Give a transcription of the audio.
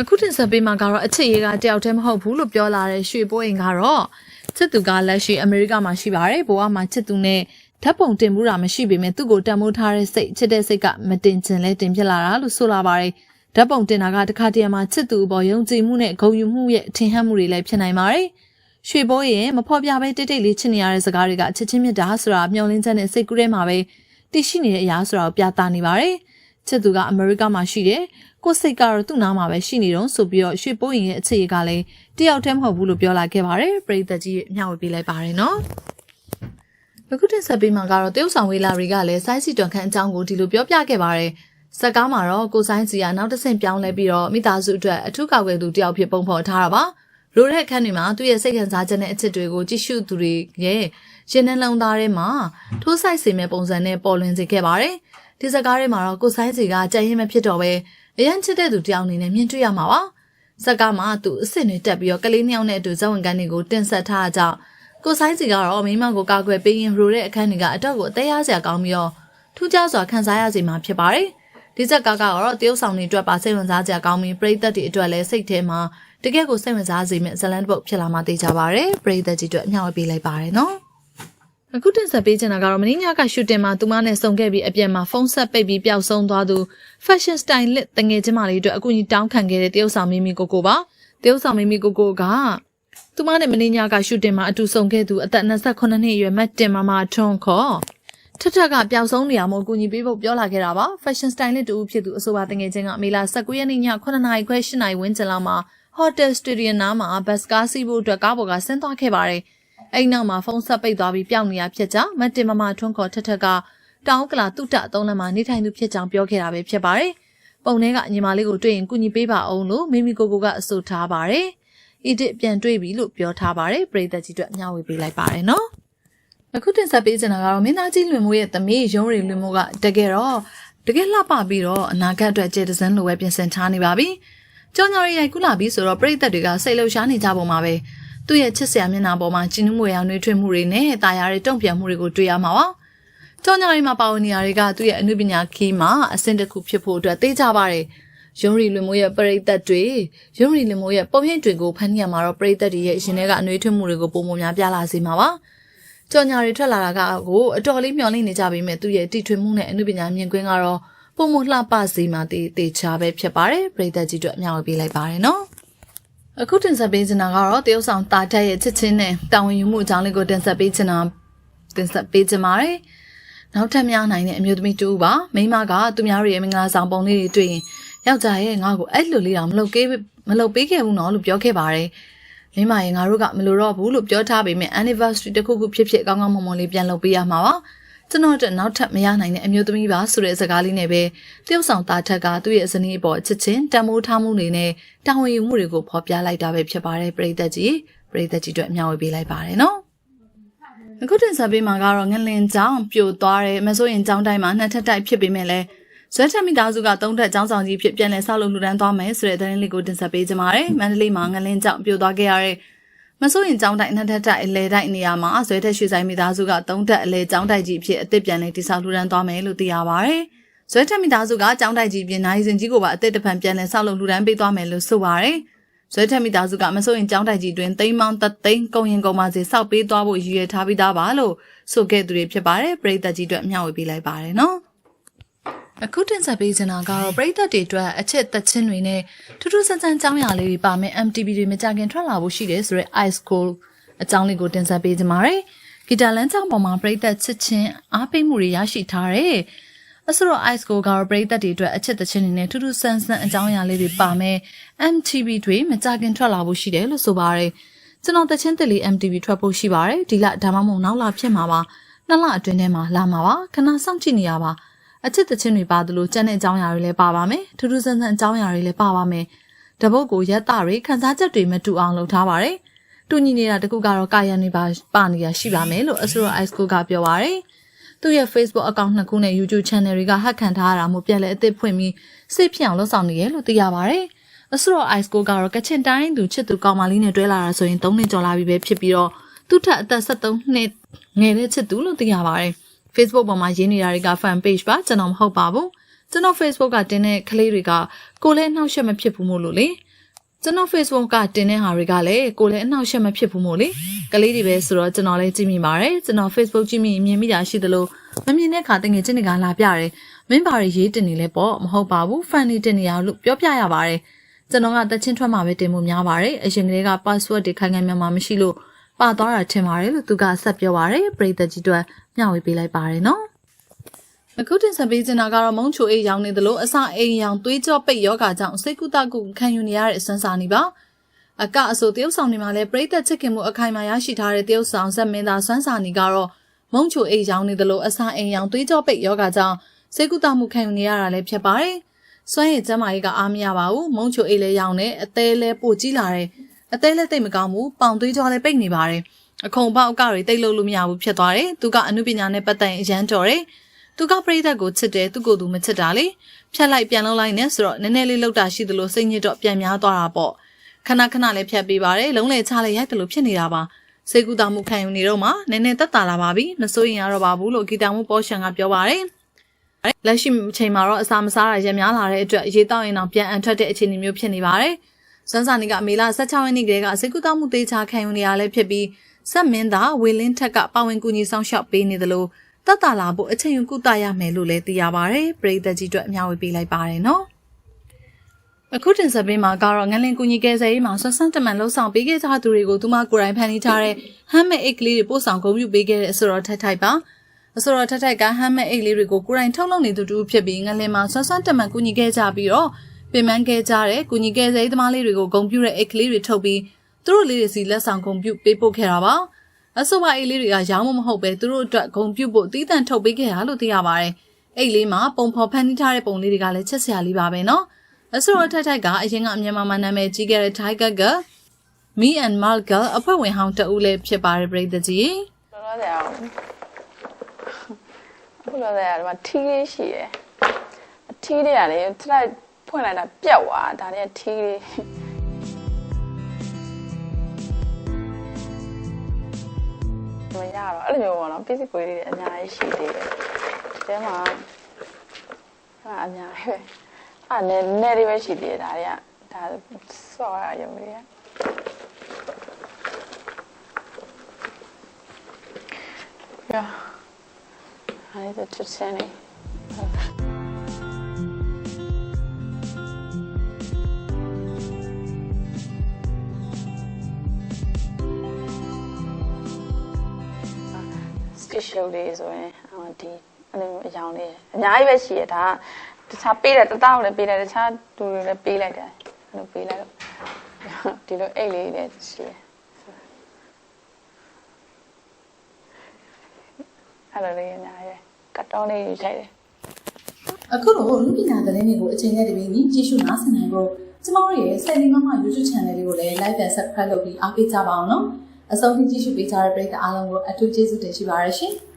အခုတင်ဆက်ပေးမှာကတော့အချစ်ရေးကတယောက်တည်းမဟုတ်ဘူးလို့ပြောလာတဲ့ရွှေပိုးအိမ်ကတော့ချစ်သူကလက်ရှိအမေရိကမှာရှိပါတယ်ဘိုးကမှာချစ်သူနဲ့ဓာတ်ပုံတင်မှုတာမရှိပေမဲ့သူ့ကိုတန်မိုးထားတဲ့စိတ်ချစ်တဲ့စိတ်ကမတင်ချင်လဲတင်ဖြစ်လာတာလို့ဆိုလာပါတယ်ဓာတ်ပုံတင်တာကတခါတည်းမှာချစ်သူအပေါ်ယုံကြည်မှုနဲ့ဂုဏ်ယူမှုရဲ့ထင်ဟပ်မှုတွေလည်းဖြစ်နိုင်ပါတယ်ရွှေပိုးရင်မဖော်ပြပဲတိတ်တိတ်လေးချစ်နေရတဲ့စကားတွေကချစ်ချင်းမြတ်တာဆိုတာမျောလင်းချက်နဲ့စိတ်ကူးထဲမှာပဲတည်ရှိနေတဲ့အရာဆိုတာကိုပြသနေပါတယ် ချစ်သူကအမေရိကမှာရှိတယ်ကိုယ်စိတ်ကတော့သူ့နားမှာပဲရှိနေတော့ဆိုပြီးတော့ရွှေပိုးရင်ရဲ့အခြေအကလည်းတယောက်တည်းမဟုတ်ဘူးလို့ပြောလာခဲ့ပါတယ်ပရိသတ်ကြီးမျှဝေပေးလိုက်ပါတယ်နော်အခုတင်ဆက်ပေးမှာကတော့တရုတ်ဆောင်ဝေလာတွေကလည်းစိုင်းစီတွန်ခန့်အကြောင်းကိုဒီလိုပြောပြခဲ့ပါတယ်စက်ကားမှာတော့ကိုဆိုင်စီကနောက်တစ်ဆင့်ပြောင်းလဲပြီးတော့မိသားစုအတွက်အထူးကောက်ွယ်သူတယောက်ဖြစ်ပုံဖော်ထားတာပါလိုတဲ့အခန်းတွေမှာသူ့ရဲ့စိတ်ခံစားချက်နဲ့အချစ်တွေကိုကြည့်ရှုသူတွေရဲ့ရှင်နှလုံးသားထဲမှာထိုးဆိုင်စေမဲ့ပုံစံနဲ့ပေါ်လွင်စေခဲ့ပါတယ် ဒီစကားထဲမှာတော့ကိုဆိုင်စီကကြံရင်မဖြစ်တော့ပဲအရန်ချစ်တဲ့သူတယောက်အနေနဲ့မြင်တွေ့ရမှာပါ။ဇက်ကမှသူအစ်စ်တွေတက်ပြီးတော့ကလေးနှစ်ယောက်နဲ့အတူဇဝင်ကန်းတွေကိုတင်ဆက်ထားကြကိုဆိုင်စီကတော့မိမကိုကာကွယ်ပေးရင်ရိုတဲ့အခန်းတွေကအတော့ကိုအသေးရစရာကောင်းပြီးတော့ထူးခြားစွာခံစားရစေမှာဖြစ်ပါတယ်။ဒီဇက်ကကတော့တရုတ်ဆောင်တွေအတွက်ပါစိတ်ဝင်စားစရာကောင်းပြီးပရိသတ်တွေအတွက်လည်းစိတ်ထဲမှာတကယ့်ကိုစိတ်ဝင်စားစေမယ့်ဇလန်တစ်ပုတ်ဖြစ်လာမှသိကြပါရယ်ပရိသတ်ကြီးအတွက်အမျှဝေပေးလိုက်ပါရယ်နော်။ အခုတင်ဆက်ပေးချင်တာကတော့မင်းညကရှူတင်မှာသူမနဲ့ဆုံခဲ့ပြီးအပြန်မှာဖုန်းဆက်ပိတ်ပြီးပျောက်ဆုံးသွားသူ fashion stylist တငယ်ချင်းမလေးတို့အကူအညီတောင်းခံခဲ့တဲ့တရုတ်ဆောင်မီမီကိုကိုပါတရုတ်ဆောင်မီမီကိုကိုကသူမနဲ့မင်းညကရှူတင်မှာအတူဆုံခဲ့သူအသက်28နှစ်အရွယ်မတ်တင်မမထွန်းခေါ်ထထကပျောက်ဆုံးနေရမို့အကူအညီပေးဖို့ပြောလာခဲ့တာပါ fashion stylist တူဖြစ်သူအဆိုပါတငယ်ချင်းကမေလာ19ရက်နေ့ည9နာရီခွဲ10နာရီဝန်းကျင်လောက်မှာ hotel studio နားမှာဘတ်စကားစီးဖို့အတွက်ကားပေါ်ကဆင်းသွားခဲ့ပါတယ် အဲ့နောက်မှာဖုန်းဆက်ပိတ်သွားပြီးပျောက်နေရဖြစ်ကြောင်းမတ်တင်မမထွန်းခေါ်ထထကတောင်းကလာတုတအသုံးလမ်းမှာနေထိုင်သူဖြစ်ကြောင်းပြောခဲ့တာပဲဖြစ်ပါတယ်။ပုံထဲကညီမလေးကိုတွေ့ရင်ကုညီပေးပါအောင်လို့မိမိကိုကိုကအဆိုထားပါတယ်။ edit ပြန်တွေ့ပြီလို့ပြောထားပါတယ်။ပရိသတ်ကြီးတို့အမျှဝေပေးလိုက်ပါတယ်နော်။အခုတင်ဆက်ပေးချင်တာကတော့မင်းသားကြီးလွင်မိုးရဲ့သမီးရုံးရီလွင်မိုးကတကယ်တော့တကယ်လှပပြီးတော့အနာဂတ်အတွက်ကျေတစန်းလိုပဲပြင်ဆင်ထားနေပါပြီ။ကြောင်ညာရီရိုက်ကူးလာပြီဆိုတော့ပရိသတ်တွေကစိတ်လှုပ်ရှားနေကြပုံမှာပဲ။ သူ့ရဲ့ချစ်စရာမျက်နှာပေါ်မှာကျင်းနှမွေအောင်နှွေးထွေးမှုတွေနဲ့တာယာတွေတုံ့ပြန်မှုတွေကိုတွေ့ရမှာပါ။ကြောင်ညာရီမှာပါဝင်နေရတွေကသူ့ရဲ့အမှုပညာခီးမှာအဆင့်တစ်ခုဖြစ်ဖို့အတွက်သိကြပါတယ်။ရုံးရီလွင်မိုးရဲ့ပရိသတ်တွေရုံးရီလွင်မိုးရဲ့ပုံရိပ်တွေကိုဖန်တီးရမှာတော့ပရိသတ်တွေရဲ့ရှင်တွေကအနှွေးထွေးမှုတွေကိုပုံမများပြလာစေမှာပါ။ကြောင်ညာရီထွက်လာတာကကိုအတော်လေးမျှော်လင့်နေကြပေမဲ့သူ့ရဲ့တီထွေမှုနဲ့အမှုပညာမြင်ကွင်းကတော့ပုံမလှပစေမှာတေးတေချာပဲဖြစ်ပါတယ်။ပရိသတ်ကြီးတို့အများကြီးပေးလိုက်ပါတယ်နော်။ အခုတင်ဆက်ပေးချင်တာကတော့တရုတ်ဆောင်တာတက်ရဲ့ချစ်ချင်းနဲ့တာဝန်ယူမှုအကြောင်းလေးကိုတင်ဆက်ပေးချင်တာတင်ဆက်ပေးချင်ပါတယ်။နောက်ထပ်များနိုင်တဲ့အမျိုးသမီးတူပါမိမကသူများရဲ့မင်္ဂလာဆောင်ပုံလေးတွေတွေ့ရင်ယောက်ျားရဲ့ငါ့ကိုအဲ့လိုလေးတောင်မလုပ်ခဲ့မလုပ်ပေးခဲ့ဘူးနော်လို့ပြောခဲ့ပါတယ်။မိမရဲ့ငါတို့ကမလိုတော့ဘူးလို့ပြောထားပေမဲ့ anniversary တစ်ခုခုဖြစ်ဖြစ်ကောင်းကောင်းမွန်မွန်လေးပြန်လုပ်ပေးရမှာပါ။ ကျွန်တော်တို့နောက်ထပ်မရနိုင်တဲ့အမျိုးသမီးပါဆိုတဲ့စကားလေးနဲ့ပဲတယောက်ဆောင်သားထက်ကသူ့ရဲ့ဇနီးအပေါ်ချစ်ချင်းတန်မိုးထားမှုတွေနဲ့တာဝန်ယူမှုတွေကိုဖော်ပြလိုက်တာပဲဖြစ်ပါတယ်ပရိသတ်ကြီးပရိသတ်ကြီးတို့အများဝေပေးလိုက်ပါတယ်နော်အခုတင်ဆက်ပေးမှာကတော့ငလင်ချောင်းပြိုသွားတယ်မဆိုရင်ချောင်းတိုင်းမှာနှစ်ထပ်တိုက်ဖြစ်ပေမဲ့လည်းဇွဲထက်မိသားစုကသုံးထပ်ချောင်းဆောင်ကြီးဖြစ်ပြန်လဲဆောက်လုပ်လူတန်းသွားမယ်ဆိုတဲ့သတင်းလေးကိုတင်ဆက်ပေးကြပါမယ်မန္တလေးမှာငလင်ချောင်းပြိုသွားခဲ့ရတဲ့ မဆိုရင်ကျောင်းတိုက်နှစ်ထပ်တိုက်အလဲတိုက်နေရာမှာဆွဲထက်ရွှေဆိုင်မိသားစုကသုံးထပ်အလဲကျောင်းတိုက်ကြီးဖြစ်အသစ်ပြန်လဲတိဆောက်လှူဒန်းသွားမယ်လို့သိရပါဗျ။ဆွဲထက်မိသားစုကကျောင်းတိုက်ကြီးပြင်နိုင်စဉ်ကြီးကိုပါအသစ်တစ်ဖန်ပြန်လဲဆောက်လုပ်လှူဒန်းပေးသွားမယ်လို့ဆိုပါဗျ။ဆွဲထက်မိသားစုကမဆိုရင်ကျောင်းတိုက်ကြီးတွင်သိမ်းမောင်းသက်သိမ်းကုန်ရင်ကုန်ပါစေစောက်ပေးသွားဖို့ရည်ရွယ်ထားပြီးသားပါလို့ဆိုခဲ့သူတွေဖြစ်ပါတယ်။ပရိသတ်ကြီးတို့အမျှဝေပေးလိုက်ပါတယ်နော်။ အခုတင်ဆက်ပေးချင်တာကတော့ပရိသတ်တွေအတွက်အချစ်သက်ချင်းတွေနဲ့ထူးထူးဆန်းဆန်းကြောင်းရာလေးတွေပါမယ် MTV တွေမကြခင်ထွက်လာဖို့ရှိတယ်ဆိုတော့ Ice Cold အကြောင်းလေးကိုတင်ဆက်ပေးချင်ပါတယ်။ဂီတာလမ်းကြောင်းပေါ်မှာပရိသတ်ချစ်ချင်းအားပေးမှုတွေရရှိထားတယ်။အဆိုတော့ Ice Cold ကတော့ပရိသတ်တွေအတွက်အချစ်သက်ချင်းတွေနဲ့ထူးထူးဆန်းဆန်းအကြောင်းရာလေးတွေပါမယ် MTV တွေမကြခင်ထွက်လာဖို့ရှိတယ်လို့ဆိုပါတယ်။ကျွန်တော်တချင်းတက်လေး MTV ထွက်ဖို့ရှိပါတယ်။ဒီလဒါမှမဟုတ်နောက်လဖြစ်မှာပါ။နှစ်လအတွင်းထဲမှာလာမှာပါ။ခဏစောင့်ကြည့်နေရပါ။ အချစ်တချင်းတွေပါသလိုကြက်တဲ့အကြောင်းအရာတွေလည်းပါပါမယ်ထူးထူးဆန်းဆန်းအကြောင်းအရာတွေလည်းပါပါမယ်တပုတ်ကိုရက်တာတွေခန်းစားချက်တွေမတူအောင်လုပ်ထားပါတယ်တူညီနေတာတခုကတော့ကာယံတွေပါပါနေရရှိပါမယ်လို့အဆိုရ ice school ကပြောပါတယ်သူ့ရဲ့ Facebook account နှစ်ခုနဲ့ YouTube channel တွေကဟက်ခံထားရတာမို့ပြန်လဲအသစ်ဖွင့်ပြီးစိတ်ဖြစ်အောင်လုပ်ဆောင်နေရလို့သိရပါတယ်အဆိုရ ice school ကတော့ကချင်တိုင်းသူချစ်သူကောင်းမလေးနဲ့တွဲလာတာဆိုရင်၃နှစ်ကျော်လာပြီပဲဖြစ်ပြီးတော့သူ့ထက်အသက်73နှစ်ငယ်တဲ့ချစ်သူလို့သိရပါတယ်။ Facebook ပေါ်မှာရေးနေတာတွေက fan page ပါကျွန်တော်မဟုတ်ပါဘူးကျွန်တော် Facebook ကတင်တဲ့ကလေးတွေကကိုလည်းနှောက်ယှက်မဖြစ်ဘူးမို့လို့လေကျွန်တော် Facebook ကတင်တဲ့ဟာတွေကလည်းကိုလည်းအနှောက်အယှက်မဖြစ်ဘူးမို့လေကလေးတွေပဲဆိုတော့ကျွန်တော်လည်းကြည့်မိပါတယ်ကျွန်တော် Facebook ကြည့်မိရင်မြင်မိတာရှိသလိုမမြင်တဲ့ခါတငယ်ချင်းတွေကလာပြတယ်မင်းဘာတွေရေးတင်နေလဲပေါ့မဟုတ်ပါဘူး fan တွေတင်နေရလို့ပြောပြရပါတယ်ကျွန်တော်ကတချင်းထွက်မှာပဲတင်မှုများပါတယ်အရင်ကလေးက password တွေခိုင်ခိုင်မာမာမရှိလို့ ပါသွားတာထင်ပါတယ်လို့သူကဆက်ပြောပါတယ်ပရိသတ်ကြီးတို့မျှဝေပေးလိုက်ပါတယ်နော်အခုတင်ဆက်ပေးချင်တာကတော့မုံချိုအိတ်ရောင်နေသလိုအစအိမ်ရောင်သွေးကြောပိတ်ယောဂါကြောင့်စိတ်ကူးတကူခံယူနေရတဲ့အစွမ်းစားနေပါအကအဆိုတရုတ်ဆောင်နေမှာလဲပြိသက်ချစ်ခင်မှုအခိုင်အမာရရှိထားတဲ့တရုတ်ဆောင်ဇက်မင်းသားစွမ်းစားနေကတော့မုံချိုအိတ်ရောင်နေသလိုအစအိမ်ရောင်သွေးကြောပိတ်ယောဂါကြောင့်စိတ်ကူးတမှုခံယူနေရတာလည်းဖြစ်ပါတယ်စွမ်းရည်ကျမ်းမာရေးကအားမရပါဘူးမုံချိုအိတ်လည်းရောင်နေအသေးလည်းပိုကြီးလာတယ် အသေးလည်းတိတ်မကောင်းဘူးပေါင်သွေးကြောလည်းပိတ်နေပါတယ်အခုံပေါက်အကတွေတိတ်လို့လို့မရဘူးဖြစ်သွားတယ်သူကအမှုပညာနဲ့ပတ်သက်ရင်အရန်တော်တယ်သူကပြိသက်ကိုချစ်တယ်သူကိုယ်သူမချစ်တာလေဖြတ်လိုက်ပြန်လုံးလိုက်နဲ့ဆိုတော့နည်းနည်းလေးလောက်တာရှိသလိုစိတ်ညစ်တော့ပြန်များသွားတာပေါ့ခဏခဏလေးဖြတ်ပေးပါတယ်လုံးလေချလိုက်ရိုက်တယ်လို့ဖြစ်နေတာပါစေကူတာမှုခံယူနေတော့မှနည်းနည်းတက်တာလာပါပြီမစိုးရင်ရတော့ပါဘူးလို့ဂီတာမှုပေါ်ရှန်ကပြောပါတယ်လက်ရှိအချိန်မှာတော့အစာမစားရရများလာတဲ့အတွက်ရေတောက်ရင်တော့ပြန်အန်ထွက်တဲ့အခြေအနေမျိုးဖြစ်နေပါတယ် စွမ်းစာနေကအမေလာ16ရက်နေ့ကလေးကစေကူတာမှုတေးချခံယူနေရလဲဖြစ်ပြီးဆက်မင်းသားဝေလင်းထက်ကပါဝင်ကူညီဆောင်ရှောက်ပေးနေတယ်လို့တတ်တာလာဖို့အချိန်ယူကုသရမယ်လို့လည်းသိရပါတယ်။ပရိသတ်ကြီးတို့အများဝေပေးလိုက်ပါတယ်နော်။အခုတင်ဆက်ပေးမှာကတော့ငလင်ကူညီကယ်ဆယ်ရေးမှာဆွဆန်းတမန်လှုပ်ဆောင်ပေးခဲ့ကြသူတွေကိုသူမကိုယ်တိုင်ဖန်တီးထားတဲ့ handmade အိတ်ကလေးတွေပို့ဆောင်ဂုဏ်ပြုပေးခဲ့တဲ့အဆိုတော်ထက်ထိုက်ပါ။အဆိုတော်ထက်ထိုက်က handmade အိတ်လေးတွေကိုကိုယ်တိုင်ထုတ်လုပ်နေသူတူဖြစ်ပြီးငလင်မှာဆွဆန်းတမန်ကူညီခဲ့ကြပြီးတော့ ပင်ပန်းခဲ့ကြတဲ့ကူညီကယ်ဆယ်ရေးသမားလေးတွေကိုဂုဏ်ပြုတဲ့အိတ်ကလေးတွေထုတ်ပြီးသူတို့လေးတွေစီလက်ဆောင်ဂုဏ်ပြုပေးပို့ခဲ့တာပါ။အဆိုပါအိတ်လေးတွေကရောင်းမမဟုတ်ပဲသူတို့အတွက်ဂုံပြုတ်ဖို့တီးတန့်ထုတ်ပေးခဲ့တာလို့သိရပါတယ်။အိတ်လေးမှာပုံဖော်ဖန်တီးထားတဲ့ပုံလေးတွေကလည်းချက်စရာလေးပါပဲနော်။အဆိုတော့ထိုက်ထိုက်ကအရင်ကမြန်မာမှာနာမည်ကြီးခဲ့တဲ့ Tiger က Me and Malgal အဖွဲ့ဝင်ဟောင်းတဦးလည်းဖြစ်ပါတယ်ပြည်သူကြီးလောလောဆယ်အောင်အခုလောလောဆယ်ကဒီမှာထီးလေးရှိတယ်အထီးတွေကလည်းထလိုက် ဖွင့်လိုက်တာပြက်သွားဒါတွေကထီးလေးမရတော့အဲ့လိုမျိုးပေါ့နော် basic ကိုလေးတွေအများကြီးရှိသေးတယ်ဒီထဲမှာဟာအများကြီးပဲအဲ့နဲနဲလေးပဲရှိသေးတယ်ဒါတွေကဒါဆော့ရရုံလေးက Yeah. I need to Titani. Stitch show လေးဆိုရင်အော်ဒီအဲ့လိုအရောင်လေးအများကြီးပဲရှိရဒါတခြားပေးတယ်တတောက်လည်းပေးတယ်တခြားလူတွေလည်းပေးလိုက်တယ်အဲ့လိုပေးလိုက်တော့ဒီလိုအိတ်လေးလည်းရှိတယ်အဲ့လိုလေးအများကြီးကတ်တောင်းလေးယူလိုက်တယ်အခုတော့လူပညာသတင်းတွေကိုအချိန်နဲ့တပြေးညီကြည့်ရှုနားဆင်နိုင်ဖို့ကျမတို့ရဲ့ဆယ်လီမမ YouTube channel လေးကိုလည်း like and subscribe လုပ်ပြီးအားပေးကြပါအောင်နော် အဆုံးထိကြည့်ရှုပေးကြတဲ့ပရိသတ်အားလုံးကိုအထူးကျေးဇူးတင်ရှိပါရရှင်။